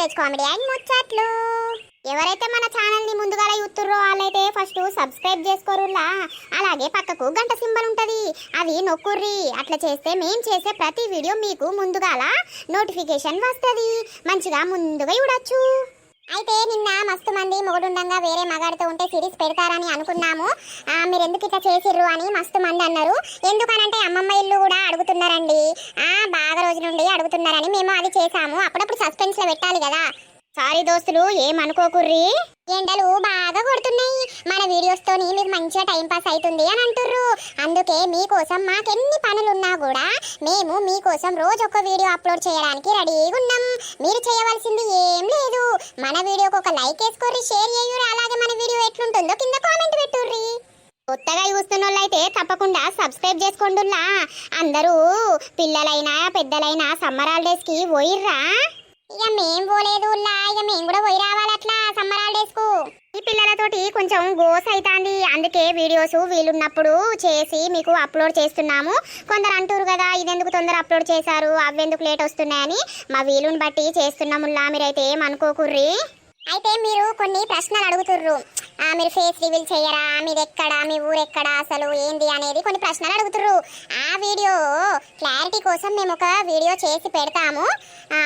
Village comedy and ముచ్చట్లు. ఎవరైతే మన ఛానల్ని ముందుగా చూస్తుర్రో వాళ్ళైతే ఫస్ట్ సబ్స్క్రైబ్ చేసుకోరులా అలాగే పక్కకు గంట సింబల్ ఉంటది. అది నొక్కుర్రి. అట్లా చేస్తే మేము చేసే ప్రతి వీడియో మీకు ముందుగాల నోటిఫికేషన్ వస్తది. మంచిగా ముందుగా చూడొచ్చు. అయితే నిన్న మస్తు మంది మొగుడుండంగా వేరే మగాడితో ఉంటే సిరీస్ పెడతారని అనుకున్నాము. ఆ, మీరు ఎందుకు ఇట్లా చేసిర్రు అని మస్తు మంది అన్నారు. ఎందుకనంటే అమ్మమ్మ ఇల్లు కూడా అడుగుతున్నారండి. ఆ బాగా రోజు నుండి అడుగుతున్నారని మేము అది చేసాము అప్పుడప్పుడు సస్పెన్స్లో పెట్టాలి కదా. సారీ దోస్తులు ఏమనుకోకుర్రి ఎండలు బాగా కొడుతున్నాయి. మన వీడియోస్ తోని మీకు మంచిగా టైం పాస్ అవుతుంది అని అంటుర్రు. అందుకే మీకోసం మాకెన్ని పనులున్నా కూడా మేము మీకోసం రోజు ఒక వీడియో అప్లోడ్ చేయడానికి రెడీగా ఉన్నాం. మీరు చేయవలసింది ఏం లేదు. మన వీడియోకి ఒక లైక్ వేసుకోర్రి షేర్ చేయుర్రి. అలాగే మన వీడియో ఎట్లుంటుందో కింద కామెంట్ పెట్టుర్రి. కొత్తగా చూస్తున్న వాళ్ళైతే తప్పకుండా సబ్స్క్రైబ్ చేసుకోండుల్లా. అందరూ పిల్లలైనా పెద్దలైనా సమ్మర్ హాలిడేస్కి పోయిర్రా. ఇక మేం పోలేదు ఉల్లా ఇక మేము కూడా పోయి రావాలి అట్లా సమ్మర్ హాలిడేస్కు ఈ పిల్లలతోటి కొంచెం గోస్ అవుతాంది అందుకే వీడియోస్ వీలున్నప్పుడు చేసి మీకు అప్లోడ్ చేస్తున్నాము. కొందరు అంటారు కదా ఇదెందుకు తొందర అప్లోడ్ చేశారు? అవెందుకు లేట్ వస్తున్నాయని. మా వీలుని బట్టి చేస్తున్నాముల్లా మీరైతే ఏమనుకోకుర్రీ? అయితే మీరు కొన్ని ప్రశ్నలు అడుగుతుర్రు. ఆ, మీరు ఫేస్ రివీల్ చేయరా? మీది ఎక్కడ మీ ఊరు ఎక్కడ అసలు ఏంది అనేది కొన్ని ప్రశ్నలు అడుగుతుర్రు. ఆ వీడియో క్లారిటీ కోసం మేము ఒక వీడియో చేసి పెడతాము.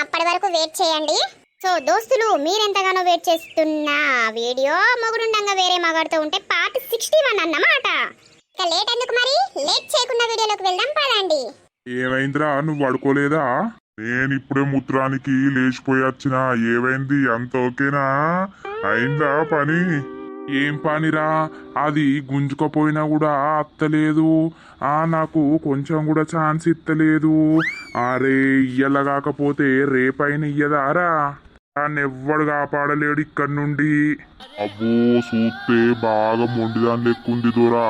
అప్పటి వరకు వెయిట్ చేయండి. సో దోస్తులు మీరెంతగానో వెయిట్ చేస్తున్న వీడియో మొగుడుండంగా వేరే మగాడితో ఉంటే పార్ట్ సిక్స్టీ వన్ అన్నమాట. ఇక లేట్ ఎందుకు మరి? లేట్ చేయకుండా వీడియోలోకి వెళ్దాం పదండి. ఏమైందిరా? నువ్వు పడుకోలేదా నేనిప్పుడే మూత్రానికి లేచిపోయి వచ్చిన అంత ఓకేనా? అయిందా పని? ఏం పనిరా? అది గుంజుకపోయినా కూడా అత్తలేదు. ఆ నాకు కొంచెం కూడా ఛాన్స్ ఇత్తలేదు. అరే ఇయ్యల కాకపోతే రేపైన ఇయ్యదారా? ఎవ్వడు కాపాడలేడు ఇక్కడి నుండి. అబ్బో చూస్తే బాగా మొండిదాని లెక్కుంది దూరా.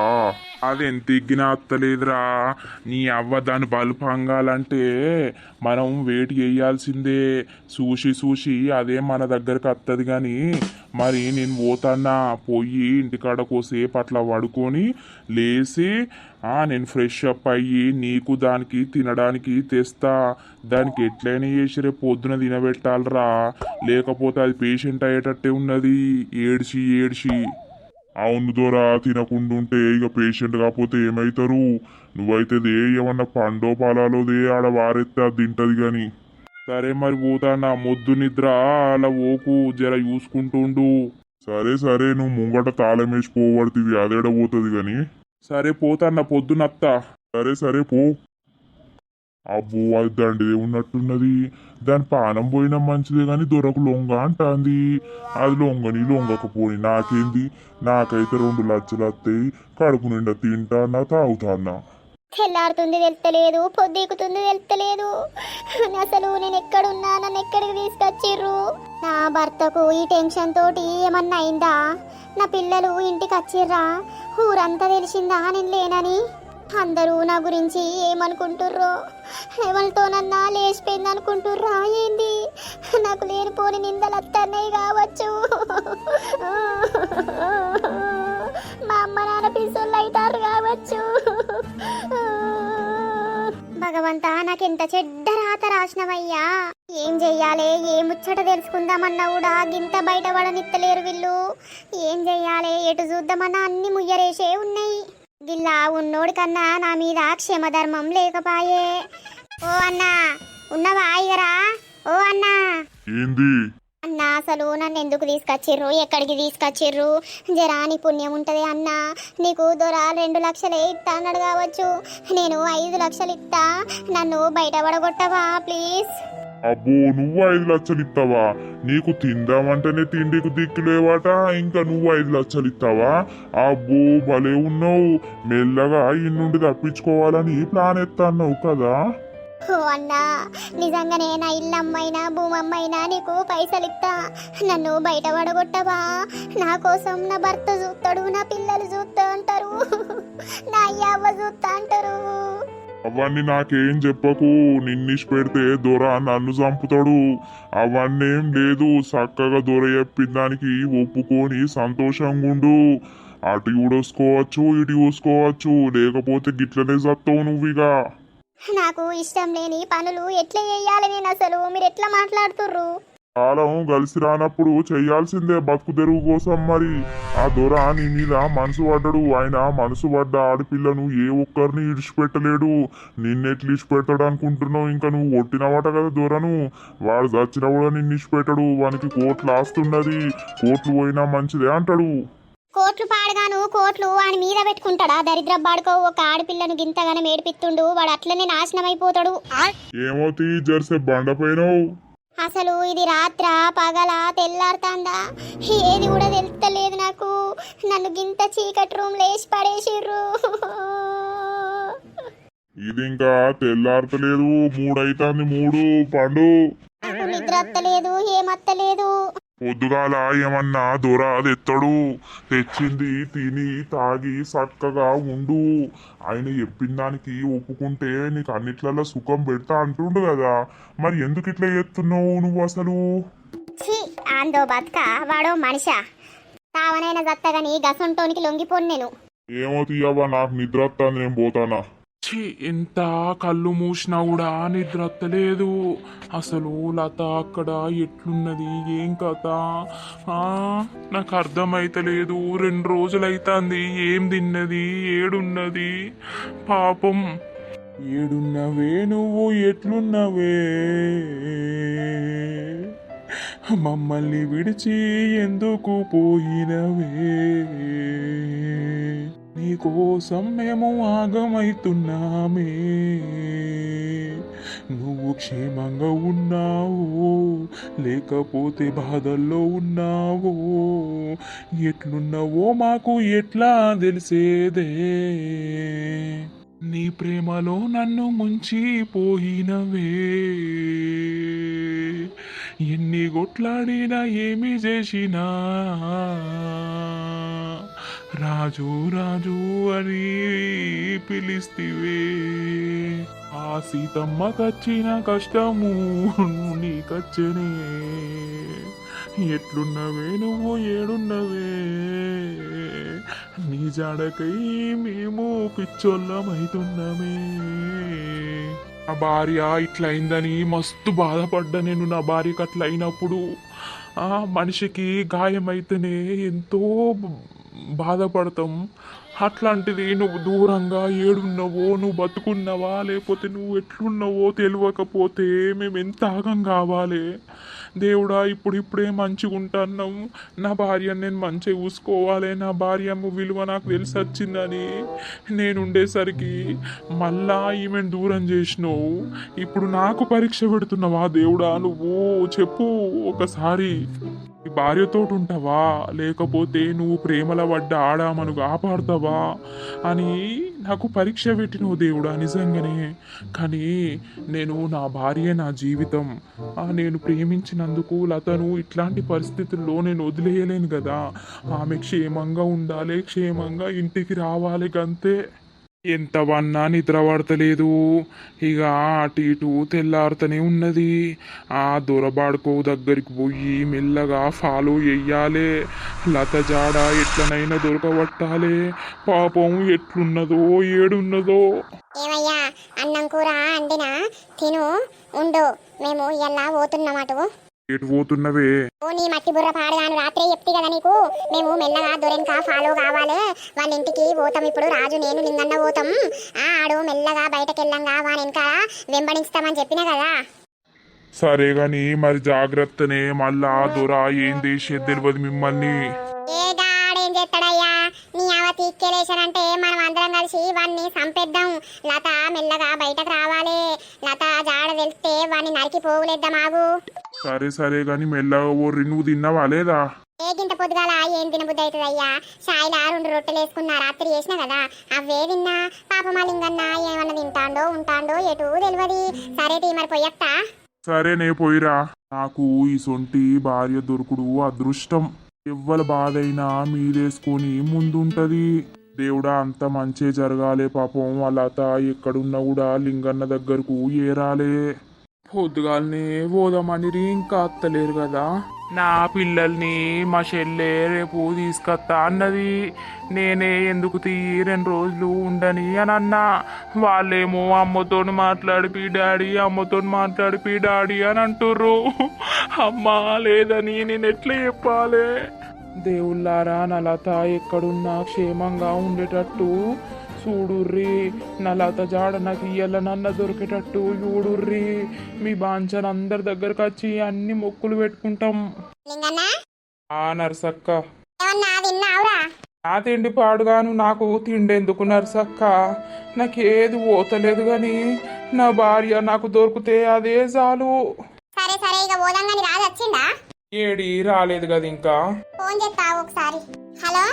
అది ఎంత ఎగ్గినా అత్తలేదురా నీ అవ్వ దాని బలుపు అంగాలంటే మనం వెయిట్ చేయాల్సిందే. చూసి చూసి అదే మన దగ్గరకు వస్తుంది కానీ మరి నేను పోతాన్నా? పోయి ఇంటికాడ కోసేపు అట్లా పడుకొని లేచి నేను ఫ్రెష్ అప్ అయ్యి నీకు దానికి తినడానికి తెస్తా. దానికి ఎట్లయినా చేసి రేపు పొద్దున తినబెట్టాలరా. లేకపోతే అది పేషెంట్ అయ్యేటట్టే ఉన్నది. ఏడ్చి ఏడ్చి. అవును దొరా తినకుండా ఉంటే ఇక పేషెంట్ కాకపోతే ఏమవుతారు నువ్వైతే దే ఏమన్నా పండో పాలాలో దే ఆడ వారెత్తే అది తింటది గాని. సరే మరి పోతానా మొద్దు నిద్ర అలా ఓకు జర చూసుకుంటుండు. సరే సరే నువ్వు ముంగట తాళం వేసి పోబడుతుంది అదేడ పోతుంది గాని. సరే పోతాన్న పొద్దునత్తా. సరే సరే పో. అబ్బో అది దండి ఉన్నట్టున్నది. దాని పానం పోయినా మంచిదే కానీ దొరకు లొంగ అంటాంది. అది లొంగని లొంగకపోయి నాకేంది? నాకైతే రెండు లక్షలు వస్తాయి కడుపు నిండా తింటానా తాగుతానా తెల్లారుతుంది వెళ్తలేదు పొద్దెక్కుతుంది వెళ్తలేదు. అసలు నేను ఎక్కడున్నా నన్ను ఎక్కడికి తీసుకొచ్చిర్రు? నా భర్తకు ఈ టెన్షన్ తోటి ఏమన్నా అయిందా? నా పిల్లలు ఇంటికి వచ్చిర్రా ఊరంతా తెలిసిందా? నేను లేనని? అందరూ నా గురించి ఏమనుకుంటుర్రో? ఎవరితోనన్నా లేచిపోయింది అనుకుంటుర్రా ఏంది? నాకు లేనిపోని నిందలు వస్తున్నాయి కావచ్చు. మా అమ్మ నాన్న పిసోళ్ళు అవుతారు కావచ్చు. భగవంతా నాకెంత చెడ్డ రాత రాసినవయ్యా? ఏం చెయ్యాలి? ఏ ముచ్చట తెలుసుకుందామన్నా కూడా గింత బయట వాళ్ళనిత్తలేరు వీళ్ళు. ఏం చెయ్యాలి? ఎటు చూద్దామన్నా అన్ని ముయ్యరేసే ఉన్నాయి. గిల్లా ఉన్నోడి కన్నా నా మీద క్షమధర్మం లేకపాయే. ఓ అన్నా ఉన్నవా ఇగరా? ఓ అన్నా. ఏంది? అన్న అసలు నన్ను ఎందుకు తీసుకొచ్చిర్రు? ఎక్కడికి తీసుకొచ్చిర్రు? జరాని పుణ్యం ఉంటది అన్న. నీకు దొర రెండు లక్షలే ఇస్తా అన్నాడు కావచ్చు. నేను ఐదు లక్షలు ఇస్తా. నన్ను బయట పడగొట్టవా ప్లీజ్? అబ్బో నువ్వు ఐదు లక్షలు ఇస్తావా నీకు తిందామంటేనే తిండికి దిక్కులేవాట ఇంకా నువ్వు ఐదు లక్షలు ఇస్తావా అబ్బో భలే ఉన్నావు. మెల్లగా ఇన్నుండి తప్పించుకోవాలని ప్లాన్ ఎత్తన్నావు కదా. అన్నా నిజంగానే నా ఇల్లు అమ్మైనా భూమమ్మైనా నీకు పైసలు ఇస్తా నన్ను బయట పడగొట్టవా? నా కోసం నా భర్త చూస్తాడు నా పిల్లలు చూస్తా అంటారు. నా అయ్యవ్వ చూస్తా అంటారు. అవన్నీ నాకేం చెప్పకు. నిన్నిష్ పెడితే దొర నన్ను చంపుతాడు. అవన్నేం లేదు. చక్కగా దొర చెప్పిన దానికి ఒప్పుకొని సంతోషంగా ఉండు. అటు చూడోసుకోవచ్చు ఇటు చూసుకోవచ్చు. లేకపోతే గిట్లనే చస్తావు నువ్విగా నాకు ఇష్టం లేని పనులు ఎట్లా చేయాలి నేను అసలు? మీరు ఎట్లా మాట్లాడుతుర్రు? కాలం కలిసి రానప్పుడు చెయ్యాల్సిందే బతుకు తెరువు కోసం మరి. ఆ దొర నీ మీద మనసు పడ్డడు. ఆయన మనసు పడ్డ ఆడపిల్లను ఏ ఒక్కరిని ఇడిచిపెట్టలేడు. నిన్నెట్లు ఇడిచిపెట్టాడు అనుకుంటున్నావు ఇంకా నువ్వు కొట్టినవాట కదా దొరను. వాడు చచ్చినా కూడా నిన్ను ఇడిచిపెట్టాడు. వానికి కోట్లు ఆస్తున్నది. కోట్లు పోయినా మంచిదే అంటాడు. కోట్లు పాడగాను కోట్లు వాని మీద పెట్టుకుంటాడా? దరిద్ర బాడుకో ఒక ఆడపిల్లను గింతగానే మేడిపిత్తుండు వాడు అట్లనే నాశనం అయిపోతాడు ఏమవుతీ జెర్సే బండపోయినావు అసలు ఇది రాత్ర పగల తెల్లారుతాందా? ఏది కూడా తెలుస్తలేదు నాకు. నన్ను గింత చీకటి రూమ్ లేచి పడేసిర్రు. ఇది ఇంకా తెల్లారతలేదు. మూడైతాంది మూడు. పండు. నిద్ర వత్తలేదు ఏమత్తలేదు. పొద్దుగాల ఏమన్నా దొర తెత్తడు తెచ్చింది తిని తాగి చక్కగా ఉండు. ఆయన చెప్పిన దానికి ఒప్పుకుంటే నీకు అన్నిట్లలో సుఖం పెడతా అంటుండు కదా. మరి ఎందుకు ఇట్లా చేస్తున్నావు నువ్వు అసలు? ఆందో బతుక వాడో మనిషా. తావనైన జత్తగాని గసంటోనికి లొంగిపోను నేను. ఏమో తీయవా నాకు నిద్ర వస్తుంది నేను పోతానా? ఛీ ఎంత కళ్ళు మూసినా కూడా నిద్రత్తలేదు అసలు లత అక్కడ ఎట్లున్నది? ఏం కథ? నాకు అర్థమైతలేదు రెండు రోజులైతాంది. ఏం తిన్నది? ఏడున్నది? పాపం. ఏడున్నవే నువ్వు? ఎట్లున్నవే? మమ్మల్ని విడిచి ఎందుకు పోయినవే? నీకోసం మేము ఆగమైతున్నామే. నువ్వు క్షేమంగా ఉన్నావో లేకపోతే బాధల్లో ఉన్నావో. ఎట్లున్నావో మాకు ఎట్లా తెలిసేదే. నీ ప్రేమలో నన్ను ముంచిపోయినవే ఎన్ని కొట్లాడినా ఏమి చేసినా. రాజు రాజు అని పిలిస్తివే ఆ సీతమ్మ కచ్చిన కష్టము నీకచ్చనే ఎట్లున్నవే నువ్వు ఏడున్నవే? నీ జాడకై మేము పిచ్చోళ్ళమైతున్నమే. నా భార్య ఇట్లయిందని మస్తు బాధపడ్డా నేను నా భార్యకి అట్లయినప్పుడు. ఆ మనిషికి గాయమైతేనే ఎంతో బాధపడతాం. అట్లాంటిది నువ్వు దూరంగా ఏడున్నావో నువ్వు బతుకున్నావా లేకపోతే నువ్వు ఎట్లున్నావో తెలియకపోతే మేము ఎంత ఆగం కావాలి. దేవుడా ఇప్పుడు ఇప్పుడే మంచిగా ఉంటున్నాం. నా భార్యను నేను మంచిగా చూసుకోవాలి. నా భార్య విలువ నాకు తెలిసి వచ్చిందని నేను ఉండేసరికి మళ్ళా ఈమెను దూరం చేసినావు. ఇప్పుడు నాకు పరీక్ష పెడుతున్నావా దేవుడా? నువ్వు చెప్పు ఒకసారి. నీ భార్యతో ఉంటావా లేకపోతే నువ్వు ప్రేమల పడ్డ ఆడామను కాపాడుతావా? అని నాకు పరీక్ష పెట్టినవు దేవుడా నిజంగానే. కానీ నేను నా భార్య నా జీవితం. నేను ప్రేమించినందుకు లతను ఇట్లాంటి పరిస్థితుల్లో నేను వదిలేయలేను కదా ఆమె క్షేమంగా ఉండాలి క్షేమంగా ఇంటికి రావాలి అంతే ఎంత వన్నా నిద్ర పడతలేదు. ఇక అటు ఇటు తెల్లారుతూనే ఉన్నది. ఆ దొరబాడుకో దగ్గరికి పోయి మెల్లగా ఫాలో చెయ్యాలి లత జాడ ఎట్లనైనా దొరకబట్టాలి. పాపం ఎట్లున్నదో ఏడున్నదో. ఏమయ్యా అన్నం కూర అండినా? తిను ఉండు. మేము ఎలా పోతున్నామటు ఎటు పోతున్నవే? ఓ నీ మట్టి బుర్ర పాడగాను రాత్రే చెప్తి కదా నీకు. మేము మెల్లగా దొరెనక ఫాలో కావాలి. వాళ్ళ ఇంటికి పోతాం ఇప్పుడు. రాజు నేను లింగన్న పోతాం. ఆ ఆడు మెల్లగా బయటకు వెళ్ళంగా వాని ఇంకా వెంబడిస్తామని చెప్పిన కదా. సరే గాని మరి జాగ్రత్తనే. మళ్ళా దొర ఏం చేసేది తెలియదు మిమ్మల్ని. ఏ గాడేం చేస్తాడయ్యా? నీ అవ తీక్కెలేసానంటే మనం అందరం కలిసి వాన్ని చంపేద్దాం లత మెల్లగా బయటకు రావాలి. లత జాడ తెలిస్తే వాన్ని నరికి పోగులేద్దాం ఆగు. సరే సరే గాని మెల్లగా ఓర్రి నువ్వు తిన్నావా లేదా ఏ గింత పొద్దుగాల ఏం తినబుద్ధి అవుతుంది అయ్యా సాయిలా రెండు రొట్టెలు వేసుకున్నా రాత్రి చేసిన కదా అవే తిన్నా. పాపమా లింగన్న ఏమన్నా తింటాండో ఉంటాండో ఎటు తెలియదు సరే తీ మరి పొయ్యత్తా. సరేనే పోయిరా. నాకు ఈ సొంటి భార్య దొరుకుడు అదృష్టం. ఎవ్వల బాధైనా మీదేసుకొని ముందుంటది. దేవుడా అంత మంచే జరగాలే పాపం. వాళ్ళ అత ఎక్కడున్నా కూడా లింగన్న దగ్గరకు ఏరాలే. పొద్దుగాలనే పోదామని ఇంకా అత్తలేరు కదా. నా పిల్లల్ని మా చెల్లె రేపు తీసుకొస్తా అన్నది. నేనే ఎందుకు తీ రెండు రోజులు ఉండని అని అన్నా. వాళ్ళేమో అమ్మతో మాట్లాడిపి డాడీ అమ్మతో మాట్లాడిపి డాడీ అని అంటుర్రు. అమ్మా లేదని నేను ఎట్లా చెప్పాలి? దేవుళ్ళారా నలత ఎక్కడున్నా క్షేమంగా ఉండేటట్టు చూడుర్రి. నలత జాడ నాకు ఇయ్యాల నన్న దొరికేటట్టు చూడుర్రి. మీ బాంచన్ అందరి దగ్గరకు వచ్చి అన్ని మొక్కులు పెట్టుకుంటాం. ఆ నర్సక్క. నా తిండి పాడుగాను నాకు తిండెందుకు నర్సక్క? నాకేది పోతలేదు గాని నా భార్య నాకు దొరికితే అదే చాలు. సరే సరే ఇక పోదాం కానీ రాజు వచ్చిందా ఏడి రాలేదు కదా ఇంకా. ఫోన్ చేస్తావు ఒకసారి. హలో?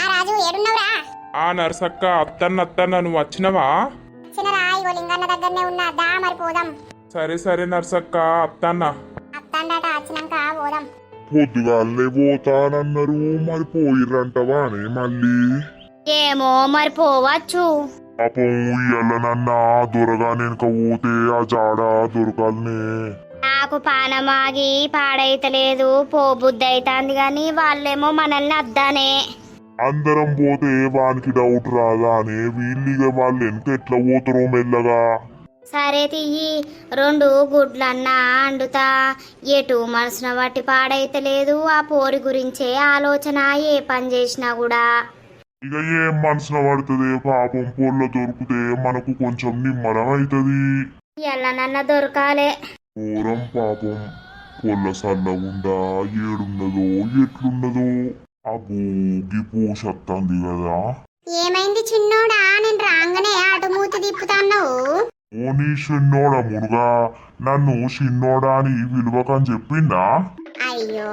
ఆ రాజు ఏడున్నావురా? ఆ నర్సక్క అత్తన్న అత్తన్న నువ్వు వచ్చినవా? చిన్నరా ఇగో లింగన్న దగ్గరనే ఉన్నా. దా మరి పోదాం. సరే సరే నర్సక్క అత్తన్న. అత్తండట వచ్చినాక పోదాం. పొద్దుగాలే పోతానన్నారు. మరి పోయిర్రంటవా అని మళ్ళీ. ఏమో మరి పోవచ్చు. పాపం దొరగా వెనక పోతే ఆ జాడ దొరకాలనే. నాకు పానమాగి పాడైతలేదు పో బుద్ధి అవుతుంది కానీ వాళ్ళేమో మనల్ని అద్దానే. అందరం పోతే వానికి డౌట్ రాదా అని వీళ్ళిగా వాళ్ళు వెనక ఎట్లా పోతారో మెల్లగా. సరే తియ్యి రెండు గుడ్లన్నా అండుతా. ఎటు మనసున బట్టి పాడైతలేదు ఆ పోరి గురించే ఆలోచన ఏ పని చేసినా కూడా. ఇక ఏం మనసున పడుతుంది? పాపం పొల్ల దొరికితే మనకు కొంచెం నిమ్మలం అవుతుంది ఎల్లనన్న దొరకాలే. ఘోరం పాపం. పొల్ల సల్లగుండా ఏడున్నదో? ఎట్లున్నదో? ఆ భూగి పూసత్తంది కదా. ఏమైంది చిన్నోడా? నేను రాగానే అటు మూతి తిప్పుతాన్నావు. ఓ నీ చిన్నోడా మునుగా? నన్ను చిన్నోడా అని విలువకని చెప్పిందా అయ్యో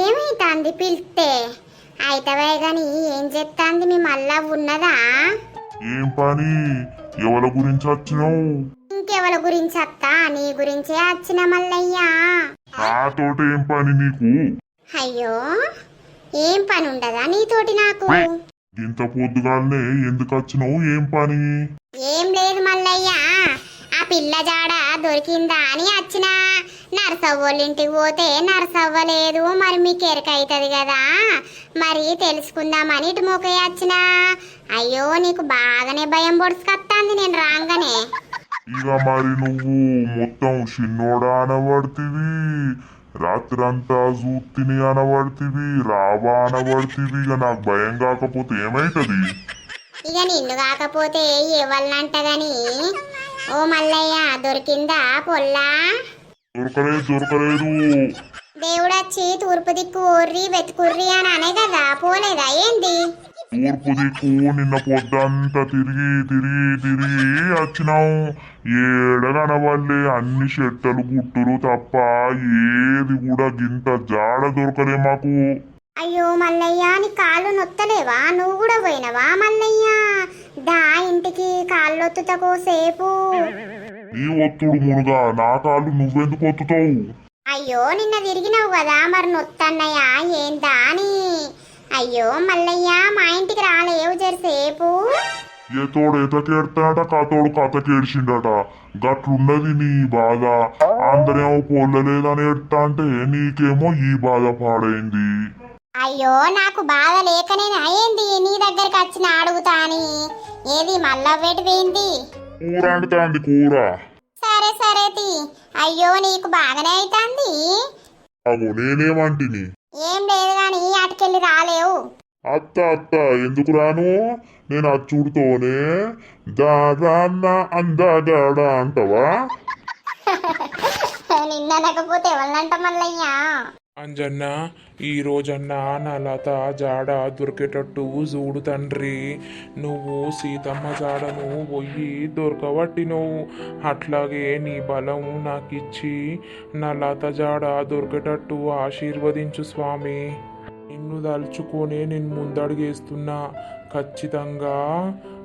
ఏమైతాంది పిలిస్తే? అయితవే గాని ఏం చెప్తాంది మీ మళ్ళా ఉన్నదా? ఏం పని? ఎవరి గురించి వచ్చినావు? ఇంకెవరి గురించి అత్త? నీ గురించే వచ్చిన మల్లయ్యా. నాతోటి ఏం పని నీకు? అయ్యో ఏం పని ఉండదా నీతోటి నాకు? ఇంత పొద్దుగానే ఎందుకు వచ్చినావు? ఏం పని? ఏం లేదు మల్లయ్య. ఆ పిల్ల జాడ దొరికిందా అని వచ్చిన నరసవ్వోళ్ళింటికి పోతే నరసవ్వలేదు. మరి మీకు ఎరకైతుంది కదా. మరి తెలుసుకుందామని ఇటు మోకే వచ్చిన అయ్యో నీకు బాగానే భయం పొడుచుకొత్తాంది నేను రాగానే. ఇక మరి నువ్వు మొత్తం చిన్నోడా అనబడుతుంది రాత్రంతా జూత్తిని అనబడుతుంది రావా అనబడుతుంది ఇక నాకు భయం కాకపోతే ఏమైతుంది? ఇక నిన్ను కాకపోతే ఇవ్వాలంట గాని ఓ మల్లయ్య దొరికిందా పొల్లా? దొరకలేదు దొరకలేదు. దేవుడొచ్చి తూర్పు దిక్కు ఊర్రి వెతుకుర్రి అని అనే కదా పోలేదా ఏంది? తూర్పు దిక్కు నిన్న పొద్దంతా తిరిగి తిరిగి తిరిగి వచ్చినాం. ఏడ కనబడలే అన్ని చెట్టలు గుట్టులు తప్ప ఏది కూడా గింత జాడ దొరకలే మాకు. అయ్యో మల్లయ్య నీ కాళ్ళు నొత్తలేవా? నువ్వు కూడా పోయినవా మల్లయ్య? దా ఇంటికి కాళ్ళు ఒత్తుతకో సేపు నీ ఒత్తుడు మునుగా నా కాళ్ళు నువ్వెందుకు ఒత్తుతావు? అయ్యో నిన్న తిరిగినావు కదా మరి నొత్తన్నయ్య ఏందా అని. అయ్యో మల్లయ్య మా ఇంటికి రాలేవు జరసేపు. ఏ తోడు ఎతకేడతాడట కాతోడు కథకేడిచిండట గట్లున్నది నీ బాధ. అందరేమో పొల్లలేదని ఎడతా అంటే నీకేమో ఈ బాధ పాడైంది. అయ్యో నాకు బాధ లేకనే అయ్యింది నీ దగ్గరికి వచ్చిన అడుగుతా అని ఏది మళ్ళా పోయింది? కూర అంటుతాంది కూర. సరే సరే తి. అయ్యో నీకు బాగానే అవుతుంది అగో నేనేమంటిని? ఏం లేదు గాని అటుకెళ్ళి రాలేవు. అత్త అత్త ఎందుకు రాను? నేను అచ్చుడుతోనే దాదాన్న అందగాడ అంటవా? నిన్న అనకపోతే ఎవరినంట మల్లయ్యా? అంజన్న ఈ రోజన్న నా లత జాడ దొరికేటట్టు చూడు తండ్రి. నువ్వు సీతమ్మ జాడను పోయి దొరకబట్టినవు. అట్లాగే నీ బలం నాకిచ్చి నా లత జాడ దొరికేటట్టు ఆశీర్వదించు స్వామి. నిన్ను దలుచుకొని నేను ముందడుగేస్తున్నా. ఖచ్చితంగా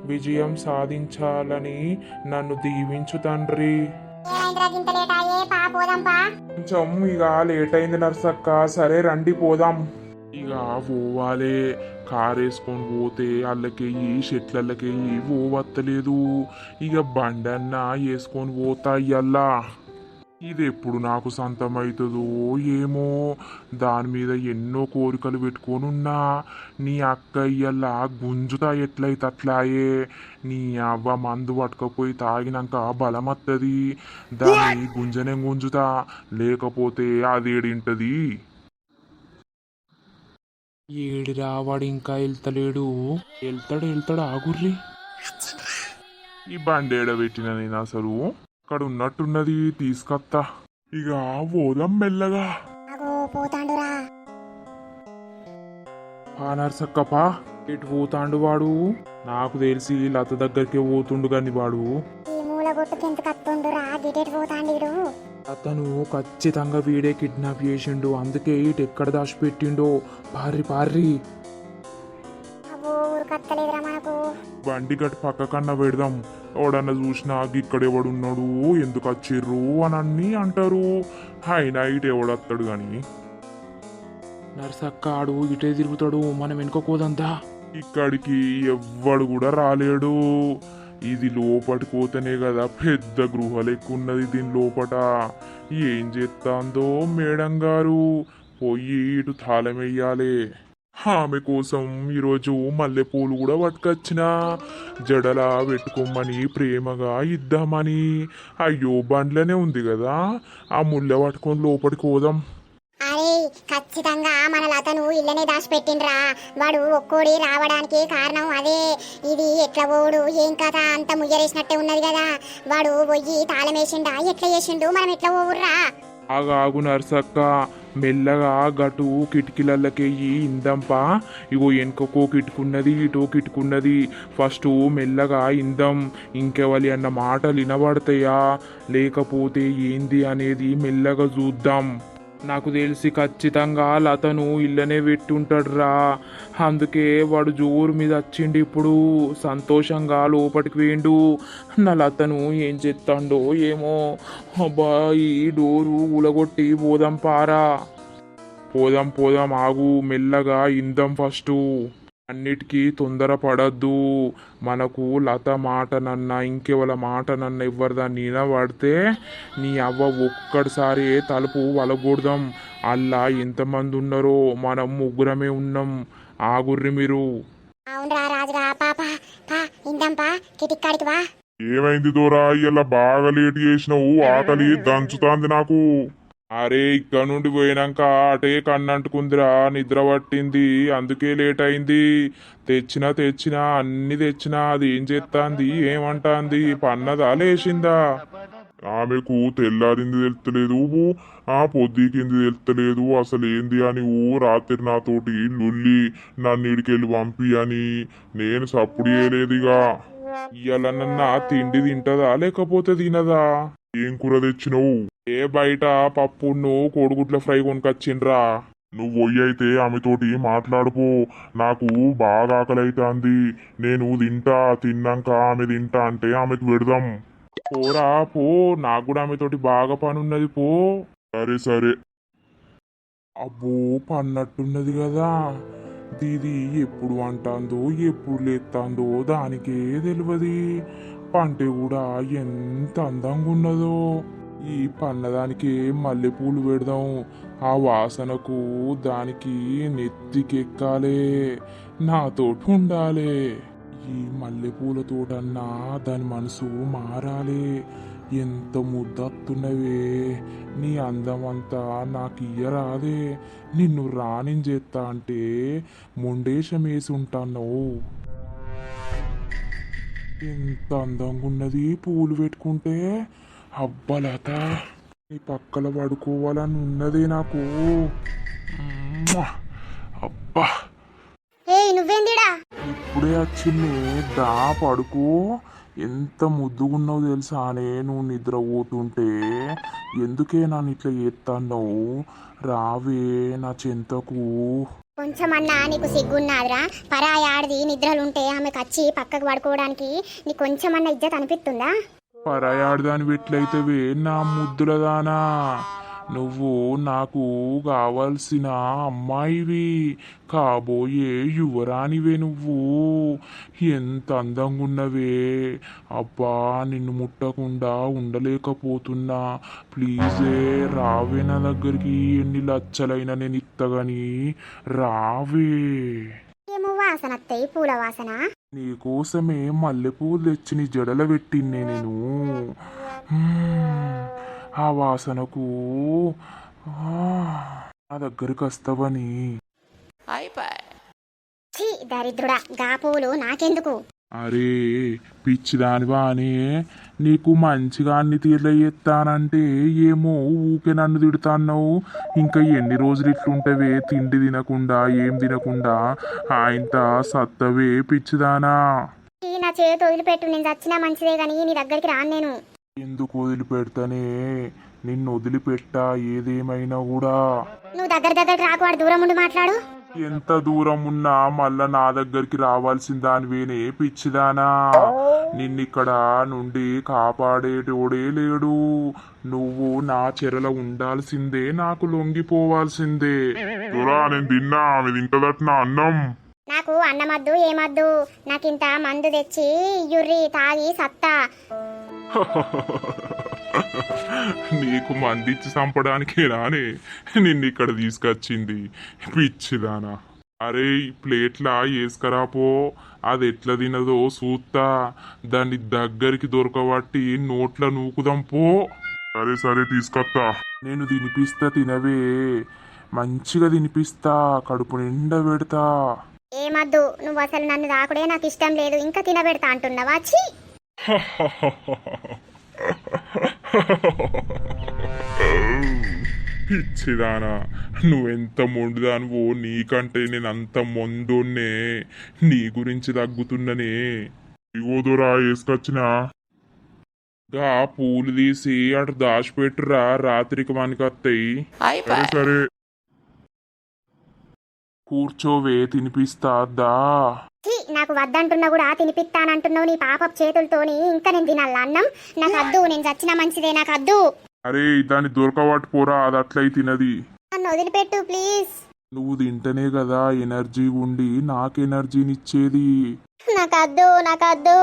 విజయం సాధించాలని నన్ను దీవించు తండ్రి. ఏమైందిరా గింత లేట్ అయ్యే? పా కొంచెం ఇక లేట్ అయింది నర్సక్క. సరే రండి పోదాం. ఇక పోవాలి. కార్ వేసుకొని పోతే అల్లకెయ్యి చెట్లకెయ్యి పోవత్తలేదు. ఇక బండన్న వేసుకొని పోతా ఇయ్యల్లా. ఇది ఎప్పుడు నాకు సొంతమవుతుందో ఏమో? దాని మీద ఎన్నో కోరికలు పెట్టుకొని ఉన్నా నీ అక్క ఇయ్యల్లా గుంజుతా ఎట్లయితే అట్లాయే? నీ అవ్వ మందు పట్టుకపోయి తాగినాక బలం వస్తుంది దాన్ని గుంజనే గుంజుతా. లేకపోతే అదేడింటది ఏడిరా వాడు ఇంకా వెళ్తలేడు. వెళ్తాడు వెళ్తాడు ఆగుర్రి. ఈ బండి ఏడబెట్టిన నేను అసలు? అక్కడ ఉన్నట్టున్నది తీసుకొత్తా. ఇక పోదాం మెల్లగా. అగో పోతాండురా. పా నర్సక్కపా ఎటు పోతాండు వాడు? నాకు తెలిసి లత దగ్గరికి పోతుండు గాని వాడు. అతను ఖచ్చితంగా వీడే కిడ్నాప్ చేసిండు అందుకే ఇటు ఎక్కడ దాచిపెట్టిండో? పార్రి పార్రి. అబ్బో ఊరుకత్తలేదురా మనకు. బండి గట్టు పక్క కన్నా పెడదాం. ఎవడన్నా చూసినా ఇక్కడ ఎవడున్నాడు ఎందుకు వచ్చిర్రు అని అన్ని అంటారు. అయినా ఇటు ఎవడొస్తాడు గాని. నర్సక్క ఆడు ఇటే తిరుగుతాడు మనం వెనుకోదంతా ఇక్కడికి ఎవ్వడు కూడా రాలేడు. ఇది లోపటి పోతేనే కదా పెద్ద గృహ లెక్క ఉన్నది దీని లోపట. ఏం చేస్తాందో మేడం గారు. పోయి ఇటు తాళం వెయ్యాలి ఆమె కోసం ఈరోజు మల్లెపూలు కూడా పట్టుకొచ్చిన. జడలా పెట్టుకోమని ప్రేమగా ఇద్దామని. అయ్యో బండ్లనే ఉంది కదా. ఆ ముల్లె పట్టుకొని లోపలికి పోదాం. అరే ఖచ్చితంగా మన లతను ఇల్లనే దాచిపెట్టిండ్రా. వాడు ఒక్కోడి రావడానికి కారణం అదే. ఇది ఎట్లా పోడు ఏం కథ అంత ముయ్యరేసినట్టే ఉన్నది కదా. వాడు పోయి తాళం వేసిండా ఎట్లా చేసిండు మనం ఎట్లా ఆగాగు నర్సక్క. మెల్లగా గటు కిటికీలకెయ్యి ఇందంపా. ఇగో వెనుకకో కిటుకున్నది ఇటో కిటుకున్నది. ఫస్ట్ మెల్లగా ఇందం. ఇంకెవలి అన్న మాటలు వినబడతాయా లేకపోతే ఏంది అనేది మెల్లగా చూద్దాం. నాకు తెలిసి ఖచ్చితంగా లతను ఇల్లనే పెట్టుంటాడురా. అందుకే వాడు జోరు మీద వచ్చిండు ఇప్పుడు. సంతోషంగా లోపలికి వేయండు నా లతను ఏం చేస్తాడో ఏమో. అబ్బా ఈ డోరు ఉలగొట్టి పోదాం పారా. పోదాం పోదాం ఆగు మెల్లగా ఇందాం ఫస్ట్. అన్నిటికీ తొందర పడద్దు మనకు లత మాటనన్నా ఇంకెవల మాటనన్నా ఎవరిదాన్ని వినబడితే నీ అవ్వ ఒక్కడిసారి తలుపు వలగొడదాం. అల్లా ఎంతమంది ఉన్నారో మనం ముగ్గురమే ఉన్నాం. ఆగుర్రి మీరు. ఇందంపా కిటిక్కాడికి వా. ఏమైంది దూరా? ఇలా బాగా లేట్ చేసినావు. ఆకలి దంచుతాంది నాకు. అరే ఇక్కడ నుండి పోయినాక అటే కన్నంటుకుందిరా నిద్ర పట్టింది అందుకే లేట్ అయింది తెచ్చినా తెచ్చినా అన్ని తెచ్చినా అది ఏం చేస్తాంది ఏమంటాంది పన్నదా లేచిందా? ఆమెకు తెల్లారింది తెలుస్తలేదు ఆ పొద్దుకింది తెలుస్తలేదు అసలు ఏంది అని ఊ రాత్రి నాతోటి లుల్లి నన్ను ఇడికెళ్ళి పంపి అని నేను సప్పుడు చేయలేదుగా. ఇయ్యాలన్నా తిండి తింటదా లేకపోతే తినదా? ఏం కూర తెచ్చినావు? ఏ బయట పప్పును కోడిగుడ్ల ఫ్రై కొనుకొచ్చిండ్రా? నువ్వు అయితే ఆమెతోటి మాట్లాడుకో. నాకు బాగా ఆకలి అవుతుంది నేను తింటా తిన్నాక ఆమె తింటా అంటే ఆమెకు పెడదాం. పోరా పో. నాకు కూడా ఆమెతోటి బాగా పని ఉన్నది పో. సరే సరే. అబ్బో పన్నట్టున్నది కదా. దీది ఎప్పుడు అంటాందో ఎప్పుడు లేస్తాందో దానికే తెలియదు పంటే కూడా ఎంత అందంగా ఉన్నదో ఈ పన్నదానికి మల్లెపూలు పెడదాం. ఆ వాసనకు దానికి నెత్తికెక్కాలే. నాతోటి ఉండాలి. ఈ మల్లెపూల తోటన్నా దాని మనసు మారాలి. ఎంత ముద్దత్తున్నవే. నీ అందమంతా నాకు ఇయ్యరాదే నిన్ను రాణించేస్తా అంటే మొండేశం వేసి ఉంటాను ఎంత అందంగా ఉన్నది పూలు పెట్టుకుంటే అబ్బలత నీ పక్కల పడుకోవాలని ఉన్నది నాకు. అబ్బా. ఏయ్ నువ్వేందిడా? ఇప్పుడే వచ్చింది. దా పడుకో. ఎంత ముద్దుగున్నావు తెలుసా? అనే నువ్వు నిద్ర పోతుంటే. ఎందుకే నన్ను ఇట్లా చేస్తాన్నావు రావే నా చెంతకు. కొంచెమన్నా నీకు సిగ్గున్నాదిరా? పరాయి ఆడిది నిద్రలుంటే ఆమెకు వచ్చి పక్కకు పడుకోవడానికి నీకు కొంచెమన్నా ఇజ్జత్ అనిపిస్తుందా? పరాయాడదాని వెట్లయితేవే నా ముద్దులదానా. నువ్వు నాకు కావలసిన అమ్మాయివి. కాబోయే యువరానివే నువ్వు. ఎంత అందంగా ఉన్నవే అబ్బా నిన్ను ముట్టకుండా ఉండలేకపోతున్నా. ప్లీజే రావే నా దగ్గరికి. ఎన్ని లచ్చలైనా నేను ఇత్తగాని. రావే. ఏమో వాసన పూల వాసన. నీకోసమే మల్లెపూలు తెచ్చి నీ జడల పెట్టిన్నే నేను. ఆ వాసనకు నా దగ్గరికి వస్తావని. దరిద్రుడా గా పూలు నాకెందుకు? అరే పిచ్చిదానివా అని నీకు మంచిగా అన్ని తీర్ల ఎత్తానంటే ఏమో ఊకే నన్ను తిడుతాన్నావు. ఇంకా ఎన్ని రోజులు ఇట్లుంటవే తిండి తినకుండా ఏం తినకుండా ఆయంత సత్తవే పిచ్చిదానా. నా చేతి వదిలిపెట్టు నేను చచ్చినా మంచిదే గాని నీ దగ్గరికి రాను నేను. ఎందుకు వదిలిపెడతానే? నిన్ను వదిలిపెట్టా ఏదేమైనా కూడా. నువ్వు దగ్గర దగ్గరికి రాకు వాడు దూరం ఉండి మాట్లాడు. ఎంత దూరం ఉన్నా మళ్ళా నా దగ్గరికి రావాల్సిన దానివేనే పిచ్చిదానా. నిన్నిక్కడ నుండి కాపాడేటోడే లేడు. నువ్వు నా చెరలో ఉండాల్సిందే నాకు లొంగిపోవాల్సిందే. దొరా నేను తిన్నా ఆమె తింటదట నా అన్నం. నాకు అన్నమద్దు ఏమద్దు? నాకింత మందు తెచ్చి యుర్రి తాగి సత్తా. నీకు మందిచ్చి చంపడానికేనానే నిన్ను ఇక్కడ తీసుకొచ్చింది. పిచ్చిదానా అరే ప్లేట్లా ప్లేట్లా వేసుకరాపో అది ఎట్లా తినదో చూస్తా దాన్ని దగ్గరికి దొరకబట్టి నోట్ల నూకుదాం పో. సరే సరే తీసుకొస్తా నేను తినిపిస్తా తినవే. మంచిగా తినిపిస్తా. కడుపు నిండా పెడతా. ఏమద్దు నువ్వు అసలు నన్ను రాకుడే నాకు ఇష్టం లేదు. ఇంకా తినబెడతా అంటున్నావా? పిచ్చిదానా నువ్వెంత మొండుదానువో నీకంటే నేను అంత మొందోన్నే నీ గురించి తగ్గుతున్ననే. ఇగో దొరా వేసుకొచ్చినా. గా పూలు తీసి అటు దాచిపెట్టురా రాత్రికి వస్తాయి సరే సరే. కూర్చోవే తినిపిస్తా దా ఛీ నాకు వద్దంటున్నా కూడా తినిపిస్తానంటున్నావు నీ పాపపు చేతులతోని. ఇంకా నేను తినాలా అన్నం? నాకు అద్దు నేను చచ్చినా మంచిదే నాకు అద్దు అరే దాన్ని దొరకబట్టు పోరా అది అట్లయి తినది. నన్ను వదిలిపెట్టు ప్లీజ్. నువ్వు తింటనే కదా ఎనర్జీ ఉండి నాకు ఎనర్జీనిచ్చేది. నాకు అద్దు నాకు అద్దు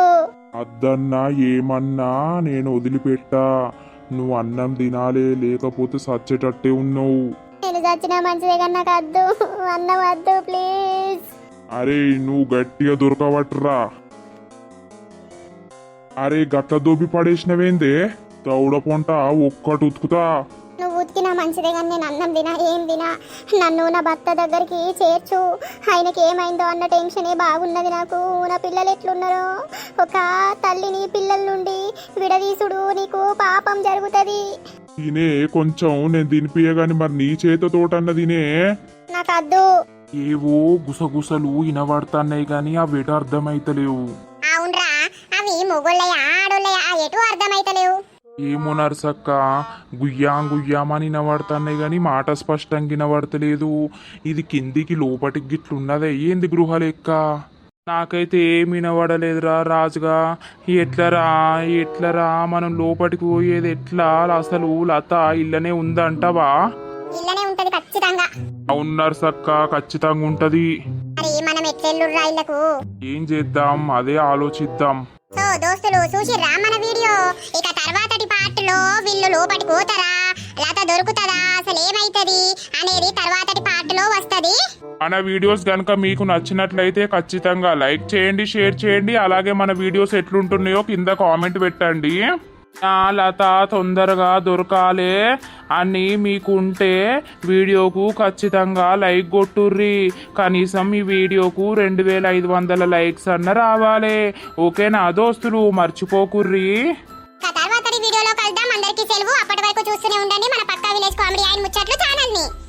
అద్దన్నా ఏమన్నా నేను వదిలిపెట్టా. నువ్వు అన్నం తినాలే లేకపోతే సచ్చేటట్టే ఉన్నావు. నేను చచ్చినా మంచిదే కానీ నాకు అద్దు అన్నం వద్దు ప్లీజ్. అరే నువ్వు గట్టిగా దొరకబట్టురా అరే గట్ల దోపి పడేసినవేందే? దౌడ పొంట ఒక్కటి ఉతుకుతా. నువ్వు ఉతికినా మంచిదే కానీ నేను అన్నం తినా ఏం తినా? నన్ను నా భర్త దగ్గరికి చేర్చు. ఆయనకి ఏమైందో అన్న టెన్షనే బాగున్నది నాకు. నా పిల్లలు ఎట్లున్నారో? ఒక తల్లిని పిల్లల నుండి విడదీసుడు నీకు పాపం జరుగుతుంది. తినే కొంచెం నేను తినిపియగాని మరి నీ చేతతోటన్న తినే? నాకు అద్దు ఏవో గుసగుసలు వినబడతాన్నాయి కానీ అవి ఎటు అర్థమైతలేవు. అవునరా అవి మొగోళ్ళయా ఆడోళ్ళయా ఎటు అర్థమైతలేవు. ఏమో నర్సక్క గుయ్యాం గుయ్యామని వినబడతాన్నాయి కానీ మాట స్పష్టంగా వినబడతలేదు. ఇది కిందికి లోపటికి గిట్లున్నదే ఏంది గృహ లెక్క నాకైతే ఏమి వినబడలేదురా రాజుగా. ఎట్లరా ఎట్లరా మనం లోపటికి పోయేది ఎట్లా? అసలు లత ఇల్లనే ఉందంటవా? ఇల్లనే ఉంటది ఖచ్చితంగా. అవును నర్సక్క ఖచ్చితంగా ఉంటది. మరి మనం ఎట్లెల్లుర్రా ఇల్లకు ఏం చేద్దాం? అదే ఆలోచిద్దాం. సో దోస్తులు చూసిర్రా మన వీడియో. ఇక తర్వాతటి పార్ట్లో వీళ్ళు లోపలికి పోతారా? లత దొరుకుతుందా? అసలు ఏమైతది? అనేది తర్వాతటి పార్ట్లో వస్తది. మన వీడియోస్ కనుక మీకు నచ్చినట్లయితే ఖచ్చితంగా లైక్ చేయండి షేర్ చేయండి. అలాగే మన వీడియోస్ ఎట్లుంటున్నాయో కింద కామెంట్ పెట్టండి. లత తొందరగా దొరకాలే అని మీకుంటే వీడియోకు ఖచ్చితంగా లైక్ కొట్టుర్రి. కనీసం ఈ వీడియోకు రెండు వేల ఐదు వందల లైక్స్ అన్న రావాలి. ఓకేనా దోస్తులు? మర్చిపోకుర్రి. వీడియోలో కలుద్దాం. అందరికీ సెలవు. అప్పటి వరకు చూస్తూనే ఉండండి. మన పక్కా విలేజ్ కామెడీ ఆయన ముచ్చట్లు ఛానల్